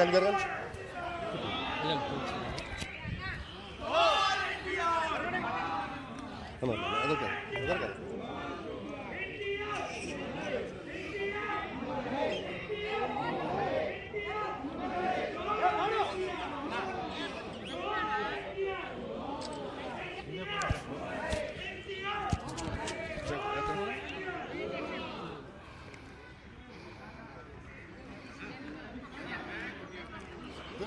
Elvergan.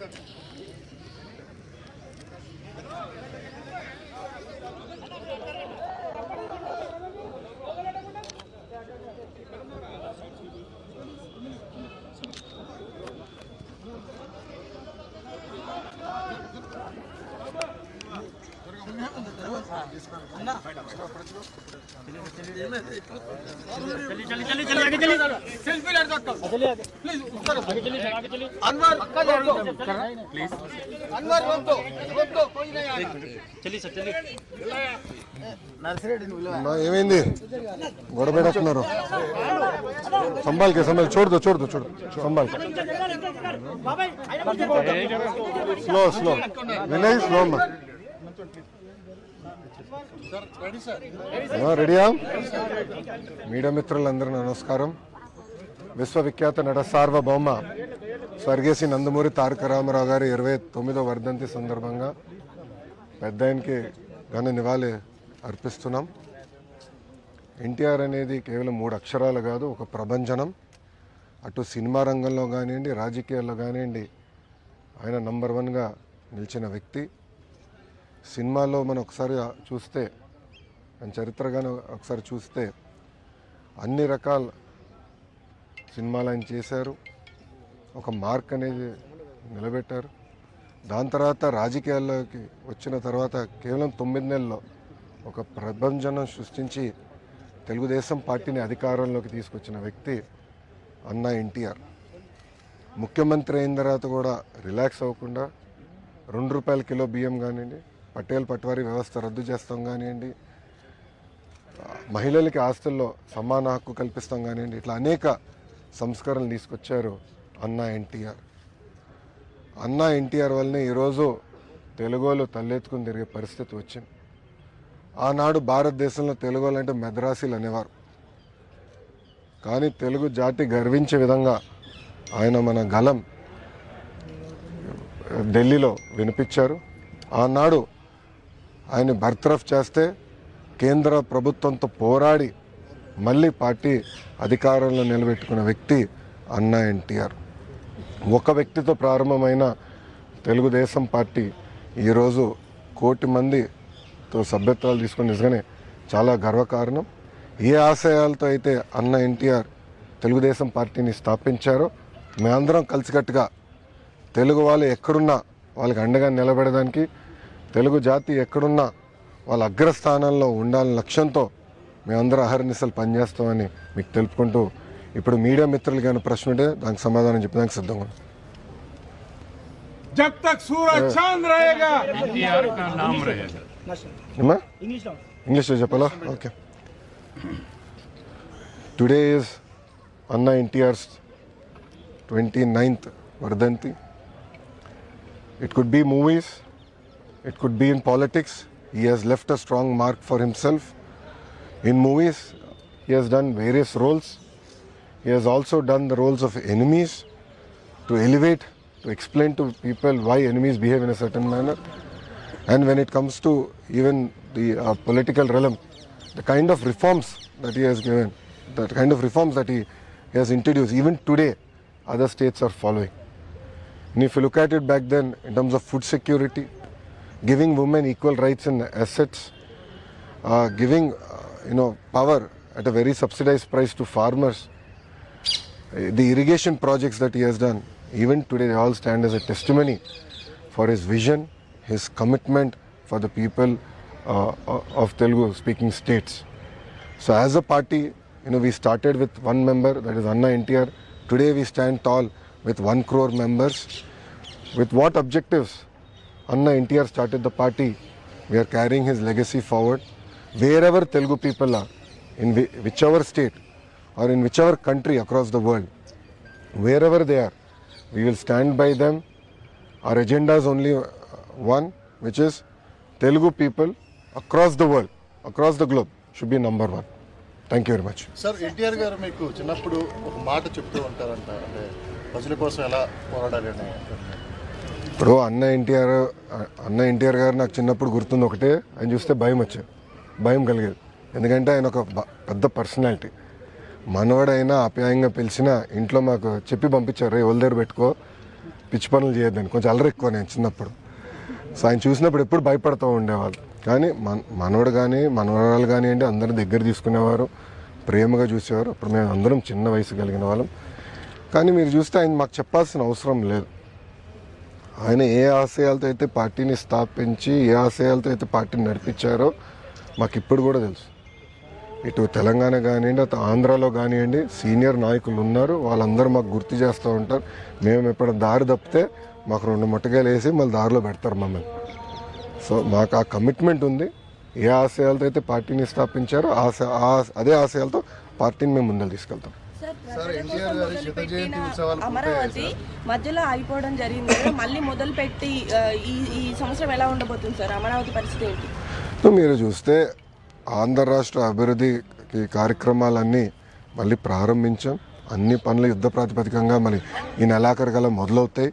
как ఏమైంది? గొడవ పెడుతున్నారు సంభాల్కే సంభాల్ చూడదు చూడదు చూడు సంభాల్ స్లో స్లో వినయ్ స్లో అమ్మా రెడీయా? మీడియా మిత్రులందరూ నమస్కారం. విశ్వవిఖ్యాత నట సార్వభౌమ స్వర్గేసి నందమూరి తారక రామారావు గారి ఇరవై తొమ్మిదో వర్ధంతి సందర్భంగా పెద్ద ఆయనకి ఘన నివాళి అర్పిస్తున్నాం. ఎన్టీఆర్ అనేది కేవలం మూడు అక్షరాలు కాదు ఒక ప్రభంజనం. అటు సినిమా రంగంలో కానివ్వండి రాజకీయాల్లో కానివ్వండి ఆయన నంబర్ వన్గా నిలిచిన వ్యక్తి. సినిమాలో మనం ఒకసారి చూస్తే ఆయన చరిత్రగానే ఒకసారి చూస్తే అన్ని రకాల సినిమాలు ఆయన చేశారు. ఒక మార్క్ అనేది నిలబెట్టారు. దాని తర్వాత రాజకీయాల్లోకి వచ్చిన తర్వాత కేవలం తొమ్మిది నెలల్లో ఒక ప్రభంజనం సృష్టించి తెలుగుదేశం పార్టీని అధికారంలోకి తీసుకొచ్చిన వ్యక్తి అన్న ఎన్టీఆర్. ముఖ్యమంత్రి అయిన తర్వాత కూడా రిలాక్స్ అవ్వకుండా రెండు రూపాయల కిలో బియ్యం కానివ్వండి పటేల్ పట్వారీ వ్యవస్థ రద్దు చేస్తాం కానివ్వండి మహిళలకి ఆస్తుల్లో సమాన హక్కు కల్పిస్తాం కానివ్వండి ఇట్లా అనేక సంస్కరణలు తీసుకొచ్చారు అన్నా ఎన్టీఆర్. అన్నా ఎన్టీఆర్ వల్లనే ఈరోజు తెలుగులో తలెత్తుకుని తిరిగే పరిస్థితి వచ్చింది. ఆనాడు భారతదేశంలో తెలుగు అంటే మెద్రాసీలు అనేవారు. కానీ తెలుగు జాతి గర్వించే విధంగా ఆయన మన గలం ఢిల్లీలో వినిపించారు. ఆనాడు ఆయన బర్తరఫ్ చేస్తే కేంద్ర ప్రభుత్వంతో పోరాడి మళ్ళీ పార్టీ అధికారంలో నిలబెట్టుకున్న వ్యక్తి అన్నా ఎన్టీఆర్. ఒక వ్యక్తితో ప్రారంభమైన తెలుగుదేశం పార్టీ ఈరోజు కోటి మందితో సభ్యత్వాలు తీసుకుని నిజంగానే చాలా గర్వకారణం. ఏ ఆశయాలతో అయితే అన్న ఎన్టీఆర్ తెలుగుదేశం పార్టీని స్థాపించారో మేమందరం కలిసికట్టుగా తెలుగు వాళ్ళు ఎక్కడున్నా వాళ్ళకి అండగా నిలబడడానికి తెలుగు జాతి ఎక్కడున్నా వాళ్ళ అగ్రస్థానంలో ఉండాలని లక్ష్యంతో మేమందరం అహర్నిశలు పనిచేస్తామని మీకు తెలుపుకుంటూ ఇప్పుడు మీడియా మిత్రులు కానీ ప్రశ్న ఉంటే దానికి సమాధానం చెప్పడానికి సిద్ధంగా ఉన్నాం. जब तक सूरज चांद रहेगा एनटीआर का नाम रहेगा ఏమ్మా ఇంగ్లీష్లో చెప్పాలా ఓకే టుడే ఈజ్ అన్న ఎన్టీఆర్స్ ట్వంటీ నైన్త్ వర్ధంతి it could be movies It could be in politics. He has left a strong mark for himself. In movies, he has done various roles. He has also done the roles of enemies to elevate, to explain to people why enemies behave in a certain manner. And when it comes to even the uh, political realm, the kind of reforms that he has given, the kind of reforms that he, he has introduced, even today, other states are following. And if you look at it back then, in terms of food security, giving women equal rights and assets, uh, giving uh, you know power at a very subsidized price to farmers, the irrigation projects that he has done, even today they all stand as a testimony for his vision, his commitment for the people uh, of Telugu speaking states. So as a party, you know, we started with one member, that is Anna NTR. Today we stand tall with one crore members. With what objectives? అన్న NTR started the party we are carrying his legacy forward wherever Telugu people are in which our state are in which our country across the world wherever they are we will stand by them our agendas only one which is Telugu people across the world across the globe should be number one thank you very much sir NTR garu మీకు చిన్నప్పుడు ఒక మాట చెప్తూ ఉంటారంట ప్రజల కోసం ఎలా పోరాడాలి అని ఇప్పుడు. అన్న ఎన్టీఆర్ అన్న ఎన్టీఆర్ గారు నాకు చిన్నప్పుడు గుర్తుంది ఒకటే. ఆయన చూస్తే భయం వచ్చేది. భయం కలిగేది. ఎందుకంటే ఆయన ఒక పెద్ద పర్సనాలిటీ. మనవాడైనా ఆప్యాయంగా పిలిచినా ఇంట్లో మాకు చెప్పి పంపించారు రే దగ్గర పెట్టుకో. పిచ్చి పనులు చేయొద్దని కొంచెం అల్లరి ఎక్కువ నేను చిన్నప్పుడు. సో ఆయన చూసినప్పుడు ఎప్పుడు భయపడుతూ ఉండేవాళ్ళు. కానీ మన మనవడు కానీ మనవరాలు కానివ్వండి అందరిని దగ్గర తీసుకునేవారు. ప్రేమగా చూసేవారు. అప్పుడు మేము అందరం చిన్న వయసు కలిగిన వాళ్ళం. కానీ మీరు చూస్తే ఆయన మాకు చెప్పాల్సిన అవసరం లేదు. ఆయన ఏ ఆశయాలతో అయితే పార్టీని స్థాపించి ఏ ఆశయాలతో అయితే పార్టీని నడిపించారో మాకు ఇప్పుడు కూడా తెలుసు. ఇటు తెలంగాణ కానివ్వండి అటు ఆంధ్రాలో కానివ్వండి సీనియర్ నాయకులు ఉన్నారు. వాళ్ళందరూ మాకు గుర్తు చేస్తూ ఉంటారు. మేము ఎప్పుడు దారి తప్పితే మాకు రెండు ముట్టకాయలు వేసి మళ్ళీ దారిలో పెడతారు మమ్మల్ని. సో మాకు ఆ కమిట్మెంట్ ఉంది. ఏ ఆశయాలతో అయితే పార్టీని స్థాపించారో ఆశ ఆ- అదే ఆశయాలతో పార్టీని మేము ముందరు తీసుకెళ్తాం. అమరావతి మధ్యలో ఆగిపోవడం జరిగింది మళ్ళీ మొదలు పెట్టి ఈ ఈ సంవత్సరం ఎలా ఉండబోతుంది సార్? అమరావతి పరిస్థితి ఏంటి? సో మీరు చూస్తే ఆంధ్ర రాష్ట్ర అభివృద్ధికి కార్యక్రమాలన్నీ మళ్ళీ ప్రారంభించాం. అన్ని పనులు యుద్ధ ప్రాతిపదికంగా మళ్ళీ ఈ నెలాఖరు గల మొదలవుతాయి.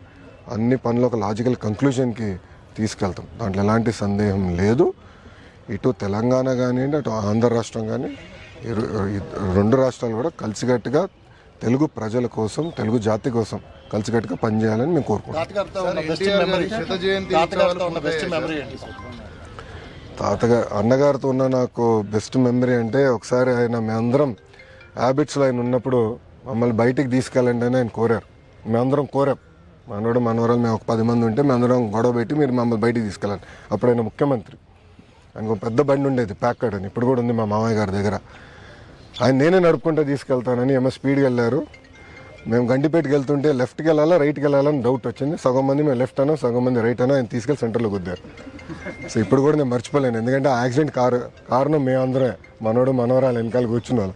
అన్ని పనులు ఒక లాజికల్ కంక్లూజన్కి తీసుకెళ్తాం. దాంట్లో ఎలాంటి సందేహం లేదు. ఇటు తెలంగాణ కానివ్వండి అటు ఆంధ్ర రాష్ట్రం కానీ రెండు రాష్ట్రాలు కూడా కలిసికట్టుగా తెలుగు ప్రజల కోసం తెలుగు జాతి కోసం కలిసికట్టుగా పనిచేయాలని మేము కోరుకుంటున్నాం. తాతగారు అన్నగారితో ఉన్న నాకు బెస్ట్ మెమరీ అంటే ఒకసారి ఆయన మేమందరం హ్యాబిట్స్లో ఆయన ఉన్నప్పుడు మమ్మల్ని బయటికి తీసుకెళ్ళండి అని ఆయన కోరారు. మేమందరం కోరాం. మనోడు మనవరాలు మేము ఒక పది మంది ఉంటే మేమందరం గొడవ పెట్టి మీరు మమ్మల్ని బయటికి తీసుకెళ్ళండి. అప్పుడు ఆయన ముఖ్యమంత్రి. ఆయనకు పెద్ద బండి ఉండేది ప్యాకర్డ్ అని ఇప్పుడు కూడా ఉంది మా మామయ్య గారి దగ్గర. ఆయన నేనే నడుపుకుంటూ తీసుకెళ్తానని ఏమో స్పీడ్కి వెళ్ళారు. మేము గండిపేటకి వెళ్తుంటే లెఫ్ట్కి వెళ్ళాలా రైట్కి వెళ్ళాలని డౌట్ వచ్చింది. సగం మంది మేము లెఫ్ట్ అనో సగం మంది రైట్ అనో ఆయన తీసుకెళ్ళి సెంటర్లో గుద్దారు సో ఇప్పుడు కూడా నేను మర్చిపోలేను. ఎందుకంటే ఆ యాక్సిడెంట్ కారు కారణం మేమందరమే. మనోడు మనోరాలు వెనకాల కూర్చున్న వాళ్ళు.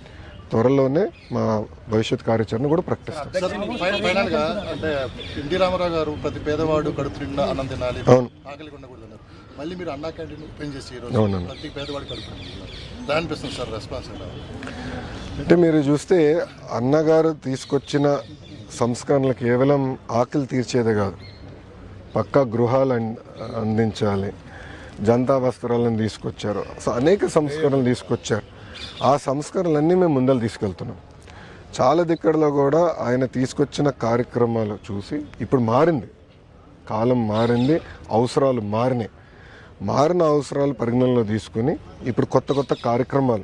త్వరలోనే మా భవిష్యత్ కార్యాచరణ కూడా ప్రకటిస్తాం అవును. మళ్ళీ మీరు అన్నా క్యాంటీన్ ఓపెన్ చేసి ఈరోజు అవునండి. ప్రతి పేదవాడు కడుపు సార్ రెస్పాన్స్ అంటే మీరు చూస్తే అన్నగారు తీసుకొచ్చిన సంస్కరణలు కేవలం ఆకలి తీర్చేదే కాదు. పక్కా గృహాలు అన్- అందించాలి. జనతా వస్త్రాలను తీసుకొచ్చారు. సో అనేక సంస్కరణలు తీసుకొచ్చారు. ఆ సంస్కరణలన్నీ మేము ముందలు తీసుకెళ్తున్నాం. చాలా దిక్కడలో కూడా ఆయన తీసుకొచ్చిన కార్యక్రమాలు చూసి ఇప్పుడు మారింది. కాలం మారింది అవసరాలు మారినాయి. మారిన అవసరాలు పరిగణనలో తీసుకుని ఇప్పుడు కొత్త కొత్త కార్యక్రమాలు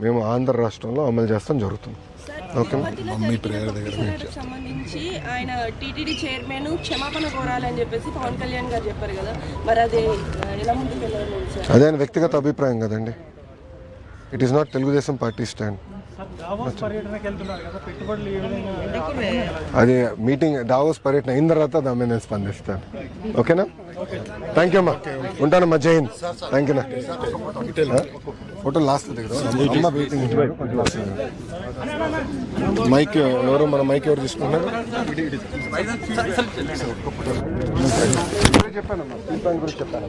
మేము ఆంధ్ర రాష్ట్రంలో అమలు చేస్తాం జరుగుతుంది. ఓకే. మమ్మీ సంబంధించి ఆయన టీటీడీ చైర్మన్ క్షమాపణ కోరాలని చెప్పేసి పవన్ కళ్యాణ్ గారు చెప్పారు కదా. మరి అది ఆ, ఎలా ముందుకు వెళ్ళాలి సార్? అదే ఆయన వ్యక్తిగత అభిప్రాయం కదండి. It is not Telugu Desam party stand Davos పర్యటనకి వెళ్తున్నారు కదా పెట్టుబడులు ఏ విధంగా అది మీటింగ్ దావోస్ పర్యటన అయిన తర్వాత దాని మీద నేను స్పందిస్తాను. ఓకేనా? థ్యాంక్ యూ అమ్మా. ఉంటానమ్మా జై హింద్. థ్యాంక్ యూ నా ఫోటో లాస్ట్ దగ్గర అమ్మ వెయిటింగ్ మైక్ ఎవరు మన మైక్ ఎవరు చెప్పానమ్మా గురించి చెప్పాను